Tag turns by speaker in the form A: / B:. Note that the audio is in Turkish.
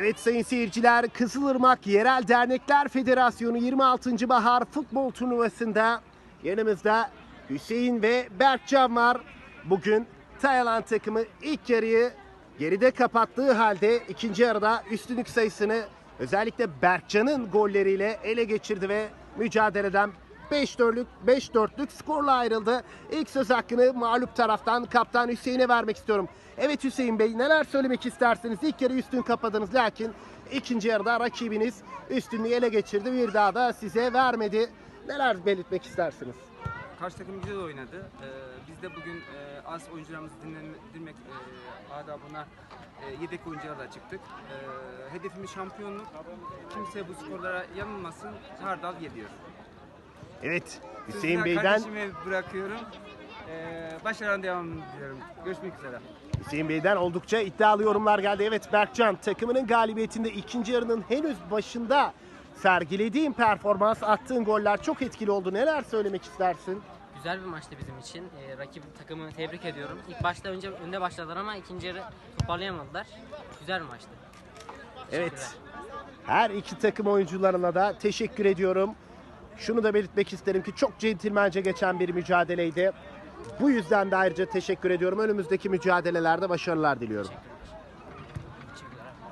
A: Evet sayın seyirciler Kızılırmak Yerel Dernekler Federasyonu 26. Bahar Futbol Turnuvası'nda yanımızda Hüseyin ve Berkcan var. Bugün Tayland takımı ilk yarıyı geride kapattığı halde ikinci yarıda üstünlük sayısını özellikle Berkcan'ın golleriyle ele geçirdi ve mücadeleden 5-4'lük 5-4'lük skorla ayrıldı. İlk söz hakkını mağlup taraftan kaptan Hüseyin'e vermek istiyorum. Evet Hüseyin Bey neler söylemek istersiniz? İlk yarı üstün kapadınız lakin ikinci yarıda rakibiniz üstünlüğü ele geçirdi. Bir daha da size vermedi. Neler belirtmek istersiniz?
B: Karşı takım güzel oynadı. Ee, biz de bugün e, az oyuncularımızı dinlendirmek e, adabına e, yedek oyuncularla çıktık. E, hedefimiz şampiyonluk. Kimse bu skorlara yanılmasın. Hardal geliyor.
A: Evet
B: Sözü
A: Hüseyin
B: de
A: Bey'den
B: Kardeşime bırakıyorum. E, başarılan devam diliyorum. Görüşmek üzere.
A: Hüseyin Bey'den oldukça iddialı yorumlar geldi. Evet Berkcan takımının galibiyetinde ikinci yarının henüz başında sergilediğin performans, attığın goller çok etkili oldu. Neler söylemek istersin?
C: Güzel bir maçtı bizim için. Ee, rakip takımı tebrik ediyorum. İlk başta önce önde başladılar ama ikinci yarı toparlayamadılar. Güzel bir maçtı.
A: Evet. Her iki takım oyuncularına da teşekkür ediyorum. Şunu da belirtmek isterim ki çok centilmence geçen bir mücadeleydi. Bu yüzden de ayrıca teşekkür ediyorum. Önümüzdeki mücadelelerde başarılar diliyorum.